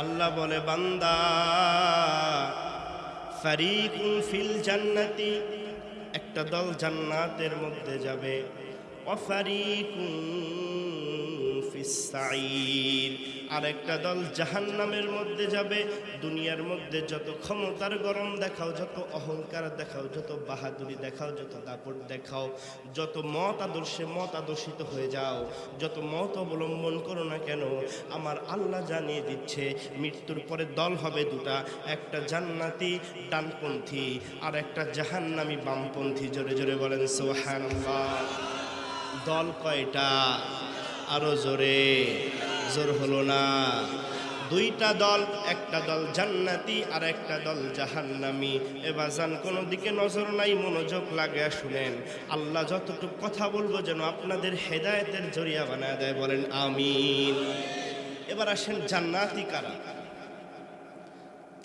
আল্লাহ বলে বান্দা ফারিকুন ফিল জান্নাতি একটা দল জান্নাতের মধ্যে যাবে। অফারিকুন ফিস সাঈর। আর একটা দল জাহান্নামের মধ্যে যাবে, দুনিয়ার মধ্যে যত ক্ষমতার গরম দেখাও, যত অহংকার দেখাও, যত বাহাদুরি দেখাও, যত দাপট দেখাও, যত মত আদর্শে মত আদর্শিত হয়ে যাও, যত মত অবলম্বন করো না কেন, আমার আল্লাহ জানিয়ে দিচ্ছে, মৃত্যুর পরে দল হবে দুটা, একটা জান্নাতি ডানপন্থী, আর একটা জাহান্নামী বামপন্থী। জোরে জোরে বলেন সোহানাল্লাহ দল কয়টা? আরও জোরে। জোর হলো না। দুইটা দল, একটা দল জান্নাতি আর একটা দল জাহান্নামি। এবার যান কোনো দিকে নজর নাই, মনোযোগ লাগে, শুনেন। আল্লাহ যতটুকু কথা বলব যেন আপনাদের হেদায়েতের জরিয়া বানায় দেয়, বলেন আমিন। এবার আসেন জান্নাতি কারা?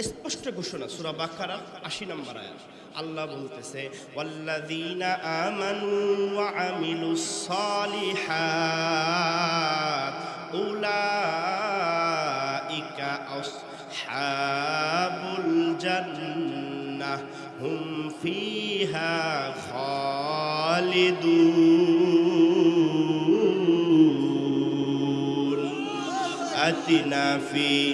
স্পষ্ট ঘোষণা, সুরা বাকারা, আশি নম্বর আয়াত। আল্লাহ বলতেছে, ওয়াল্লাযীনা আমানু ওয়া আমিলুস সালিহাত। أولئك أصحاب الجنة هم فيها خالدون. أتنا في